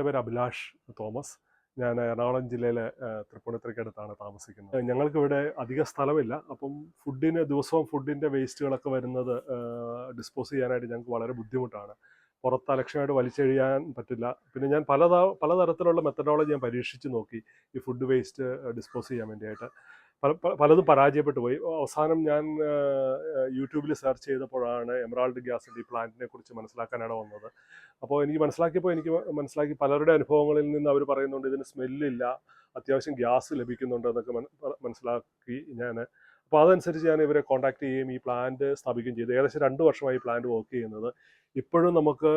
എന്റെ പേര് അഭിലാഷ് തോമസ്. ഞാൻ എറണാകുളം ജില്ലയിലെ ഏഹ്, തൃപ്പൂണിത്തുറയ്ക്കടുത്താണ് താമസിക്കുന്നത്. ഞങ്ങൾക്ക് ഇവിടെ അധിക സ്ഥലമില്ല. അപ്പം ഫുഡിന് ദിവസവും ഫുഡിന്റെ വേസ്റ്റുകളൊക്കെ വരുന്നത് ഡിസ്പോസ് ചെയ്യാനായിട്ട് ഞങ്ങൾക്ക് വളരെ ബുദ്ധിമുട്ടാണ്. പുറത്ത് അലക്ഷ്യമായിട്ട് വലിച്ചെഴിയാൻ പറ്റില്ല. പിന്നെ ഞാൻ പല പലതരത്തിലുള്ള മെത്തഡോളജി ഞാൻ പരീക്ഷിച്ച് നോക്കി. ഈ ഫുഡ് വേസ്റ്റ് ഡിസ്പോസ് ചെയ്യാൻ പല- പലതും പരാജയപ്പെട്ടു പോയി. അവസാനം ഞാൻ യൂട്യൂബിൽ സെർച്ച് ചെയ്തപ്പോഴാണ് എമറാൾഡ് ഗ്യാസിന്റെ ഈ പ്ലാന്റിനെ കുറിച്ച് മനസ്സിലാക്കാനാണ് വന്നത്. അപ്പോൾ എനിക്ക് മനസ്സിലാക്കിയപ്പോൾ എനിക്ക് മനസ്സിലാക്കി പലരുടെ അനുഭവങ്ങളിൽ നിന്ന് അവർ പറയുന്നുണ്ട് ഇതിന് സ്മെല്ലില്ല അത്യാവശ്യം ഗ്യാസ് ലഭിക്കുന്നുണ്ട് എന്നൊക്കെ മനസ്സിലാക്കി ഞാൻ അപ്പോൾ അതനുസരിച്ച് ഞാൻ ഇവരെ കോൺടാക്ട് ചെയ്യുകയും ഈ പ്ലാന്റ് സ്ഥാപിക്കുകയും ചെയ്തു. ഏകദേശം രണ്ട് വർഷമായി പ്ലാന്റ് വർക്ക് ചെയ്യുന്നത്. ഇപ്പോഴും നമുക്ക്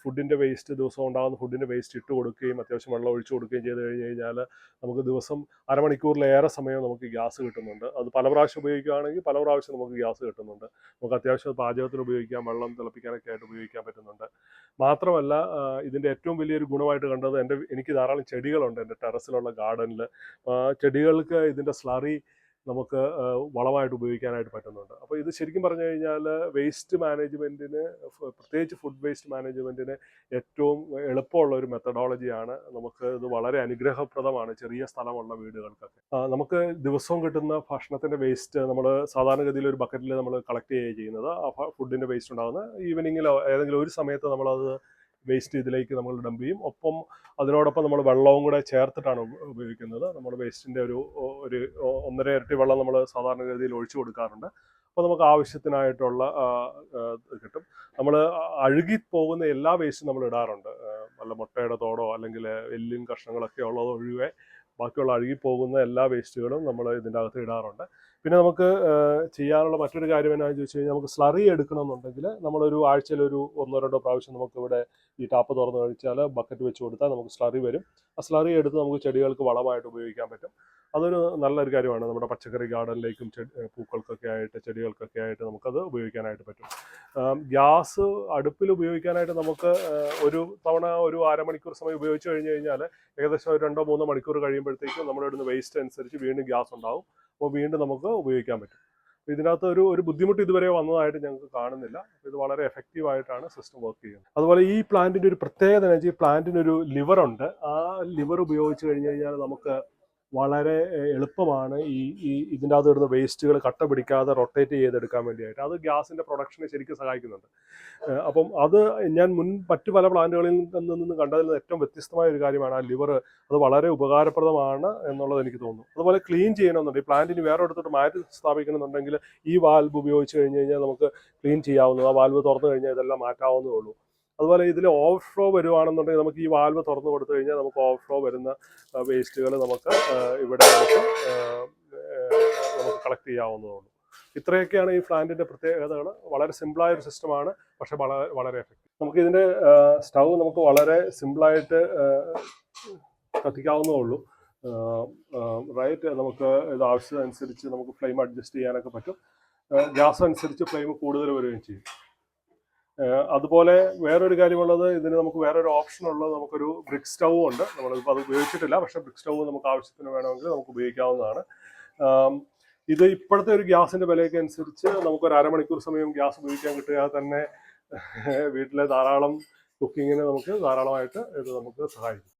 ഫുഡിന്റെ വേസ്റ്റ് ദിവസം ഉണ്ടാകുന്ന ഫുഡിന്റെ വേസ്റ്റ് ഇട്ട് കൊടുക്കുകയും അത്യാവശ്യം വെള്ളം ഒഴിച്ചു കൊടുക്കുകയും ചെയ്ത് കഴിഞ്ഞ് കഴിഞ്ഞാൽ നമുക്ക് ദിവസം അരമണിക്കൂറിലേറെ സമയം നമുക്ക് ഗ്യാസ് കിട്ടുന്നുണ്ട്. അത് പല പ്രാവശ്യം ഉപയോഗിക്കുകയാണെങ്കിൽ പല പ്രാവശ്യം നമുക്ക് ഗ്യാസ് കിട്ടുന്നുണ്ട്. നമുക്ക് അത്യാവശ്യം പാചകത്തിന് ഉപയോഗിക്കാം വെള്ളം തിളപ്പിക്കാനൊക്കെ ആയിട്ട് ഉപയോഗിക്കാൻ പറ്റുന്നുണ്ട്. മാത്രമല്ല ഇതിന്റെ ഏറ്റവും വലിയൊരു ഗുണമായിട്ട് കണ്ടത് എന്റെ എനിക്ക് ധാരാളം ചെടികളുണ്ട് എന്റെ ടെറസിലുള്ള ഗാർഡനിൽ ചെടികൾക്ക് ഇതിന്റെ സ്ലറി നമുക്ക് വളമായിട്ട് ഉപയോഗിക്കാനായിട്ട് പറ്റുന്നുണ്ട്. അപ്പോൾ ഇത് ശരിക്കും പറഞ്ഞു കഴിഞ്ഞാൽ വേസ്റ്റ് മാനേജ്മെന്റിന് പ്രത്യേകിച്ച് ഫുഡ് വേസ്റ്റ് മാനേജ്മെന്റിന് ഏറ്റവും എളുപ്പമുള്ള ഒരു മെത്തഡോളജിയാണ് നമുക്ക് ഇത് വളരെ അനുഗ്രഹപ്രദമാണ് ചെറിയ സ്ഥലമുള്ള വീടുകൾക്കൊക്കെ. നമുക്ക് ദിവസവും കിട്ടുന്ന ഭക്ഷണത്തിന്റെ വേസ്റ്റ് നമ്മൾ സാധാരണഗതിയിൽ ഒരു ബക്കറ്റിൽ നമ്മൾ കളക്ട് ചെയ്യുകയാണ് ചെയ്യുന്നത്. ആ ഫുഡിന്റെ വേസ്റ്റ് ഉണ്ടാകുന്ന ഈവനിങ്ങിലോ ഏതെങ്കിലും ഒരു സമയത്ത് നമ്മളത് വേസ്റ്റ് ഇതിലേക്ക് നമ്മൾ ഡംപ് ചെയ്യും. ഒപ്പം അതിനോടൊപ്പം നമ്മൾ വെള്ളവും കൂടെ ചേർത്തിട്ടാണ് ഉപയോഗിക്കുന്നത്. നമ്മൾ വേസ്റ്റിന്റെ ഒരു ഒരു ഒന്നര ഇരട്ടി വെള്ളം നമ്മൾ സാധാരണഗതിയിൽ ഒഴിച്ചു കൊടുക്കാറുണ്ട്. അപ്പോൾ നമുക്ക് ആവശ്യത്തിനായിട്ടുള്ള കിട്ടും. നമ്മൾ അഴുകി പോകുന്ന എല്ലാ വേസ്റ്റും നമ്മൾ ഇടാറുണ്ട്. നല്ല മുട്ടയുടെ തോടോ അല്ലെങ്കിൽ എല്ലിൻ കഷ്ണങ്ങളൊക്കെ ഉള്ളത് ഒഴികെ ബാക്കിയുള്ള അഴുകിപ്പോകുന്ന എല്ലാ വേസ്റ്റുകളും നമ്മൾ ഇതിന്റെ അകത്ത് ഇടാറുണ്ട്. പിന്നെ നമുക്ക് ചെയ്യാനുള്ള മറ്റൊരു കാര്യം എന്നാന്ന് ചോദിച്ചു കഴിഞ്ഞാൽ നമുക്ക് സ്ലറി എടുക്കണമെന്നുണ്ടെങ്കിൽ നമ്മളൊരു ആഴ്ചയിൽ ഒരു ഒന്നോ രണ്ടോ പ്രാവശ്യം നമുക്ക് ഇവിടെ ഈ ടാപ്പ് തുറന്നു കഴിച്ചാൽ ബക്കറ്റ് വെച്ച് കൊടുത്താൽ നമുക്ക് സ്ലറി വരും. ആ സ്ലറി എടുത്ത് നമുക്ക് ചെടികൾക്ക് വളമായിട്ട് ഉപയോഗിക്കാൻ പറ്റും. അതൊരു നല്ലൊരു കാര്യമാണ്. നമ്മുടെ പച്ചക്കറി ഗാർഡനിലേക്കും പൂക്കൾക്കൊക്കെ ആയിട്ട് ചെടികൾക്കൊക്കെ ആയിട്ട് നമുക്കത് ഉപയോഗിക്കാനായിട്ട് പറ്റും. ഗ്യാസ് അടുപ്പിൽ ഉപയോഗിക്കാനായിട്ട് നമുക്ക് ഒരു തവണ ഒരു അരമണിക്കൂർ സമയം ഉപയോഗിച്ച് കഴിഞ്ഞ് കഴിഞ്ഞാൽ ഏകദേശം ഒരു രണ്ടോ മൂന്നോ മണിക്കൂർ കഴിയുമ്പോഴത്തേക്കും നമ്മുടെ ഇവിടുന്ന് വേസ്റ്റ് അനുസരിച്ച് വീണ്ടും ഗ്യാസ് ഉണ്ടാവും. അപ്പോൾ വീണ്ടും നമുക്ക് ഉപയോഗിക്കാൻ പറ്റും. ഇതിനകത്ത് ഒരു ഒരു ബുദ്ധിമുട്ട് ഇതുവരെ വന്നതായിട്ട് ഞങ്ങൾക്ക് കാണുന്നില്ല. ഇത് വളരെ എഫക്റ്റീവ് ആയിട്ടാണ് സിസ്റ്റം വർക്ക് ചെയ്യുന്നത്. അതുപോലെ ഈ പ്ലാന്റിന്റെ ഒരു പ്രത്യേകത എന്ന് വെച്ചാൽ ഈ പ്ലാന്റിന് ഒരു ലിവർ ഉണ്ട്. ആ ലിവർ ഉപയോഗിച്ച് കഴിഞ്ഞ് കഴിഞ്ഞാൽ നമുക്ക് വളരെ എളുപ്പമാണ് ഈ ഈ ഇതിന്റെ അകത്ത് ഇടുന്ന വേസ്റ്റുകൾ കട്ട പിടിക്കാതെ റൊട്ടേറ്റ് ചെയ്തെടുക്കാൻ വേണ്ടിയായിട്ട്. അത് ഗ്യാസിന്റെ പ്രൊഡക്ഷനെ ശരിക്കും സഹായിക്കുന്നുണ്ട്. അപ്പം അത് ഞാൻ മുൻ മറ്റു പല പ്ലാന്റുകളിൽ നിന്ന് കണ്ടതിൽ ഏറ്റവും വ്യത്യസ്തമായ ഒരു കാര്യമാണ് ആ ലിവർ അത് വളരെ ഉപകാരപ്രദമാണ് എന്നുള്ളത് എനിക്ക് തോന്നുന്നു. അതുപോലെ ക്ലീൻ ചെയ്യണമെന്നുണ്ട്. ഈ പ്ലാന്റിന് വേറെ എടുത്തിട്ട് മാറ്റി സ്ഥാപിക്കണമെന്നുണ്ടെങ്കിൽ ഈ വാൽവ് ഉപയോഗിച്ച് കഴിഞ്ഞ് കഴിഞ്ഞാൽ നമുക്ക് ക്ലീൻ ചെയ്യാവുന്നു ആ വാൽവ് തുറന്നു കഴിഞ്ഞാൽ ഇതെല്ലാം മാറ്റാവുന്നതേ ഉള്ളൂ. അതുപോലെ ഇതിൽ ഓവർഫ്ലോ വരുവാണെന്നുണ്ടെങ്കിൽ നമുക്ക് ഈ വാൽവ് തുറന്നു കൊടുത്തു കഴിഞ്ഞാൽ നമുക്ക് ഓവർഫ്ലോ വരുന്ന വേസ്റ്റുകൾ നമുക്ക് ഇവിടെ നമുക്ക് കളക്ട് ചെയ്യാവുന്നതുള്ളൂ. ഇത്രയൊക്കെയാണ് ഈ പ്ലാന്റിന്റെ പ്രത്യേകതകൾ വളരെ സിമ്പിളായ ഒരു സിസ്റ്റമാണ് പക്ഷെ വളരെ വളരെ എഫക്റ്റീവ് നമുക്ക് ഇതിന്റെ സ്റ്റൗ നമുക്ക് വളരെ സിമ്പിളായിട്ട് കത്തിക്കാവുന്നേ ഉള്ളൂ റൈറ്റ് നമുക്ക് ഇത് ആവശ്യത്തിനനുസരിച്ച് നമുക്ക് ഫ്ലെയിം അഡ്ജസ്റ്റ് ചെയ്യാനൊക്കെ പറ്റും. ഗ്യാസ് അനുസരിച്ച് ഫ്ലെയിം കൂടുതൽ വരികയും ചെയ്യും. അതുപോലെ വേറൊരു കാര്യമുള്ളത് ഇതിന് നമുക്ക് വേറൊരു ഓപ്ഷൻ ഉള്ളത് നമുക്കൊരു ബ്രിക് സ്റ്റൗ ഉണ്ട്. നമ്മളിപ്പോൾ അത് ഉപയോഗിച്ചിട്ടില്ല. പക്ഷെ ബ്രിക് സ്റ്റൗ നമുക്ക് ആവശ്യത്തിന് വേണമെങ്കിൽ നമുക്ക് ഉപയോഗിക്കാവുന്നതാണ്. ഇത് ഇപ്പോഴത്തെ ഒരു ഗ്യാസിന്റെ വിലയൊക്കെ അനുസരിച്ച് നമുക്ക് ഒരു അരമണിക്കൂർ സമയം ഗ്യാസ് ഉപയോഗിക്കാൻ കിട്ടിയാൽ തന്നെ വീട്ടിലെ ധാരാളം കുക്കിങ്ങിന് നമുക്ക് ധാരാളമായിട്ട് ഇത് നമുക്ക് സഹായിക്കും.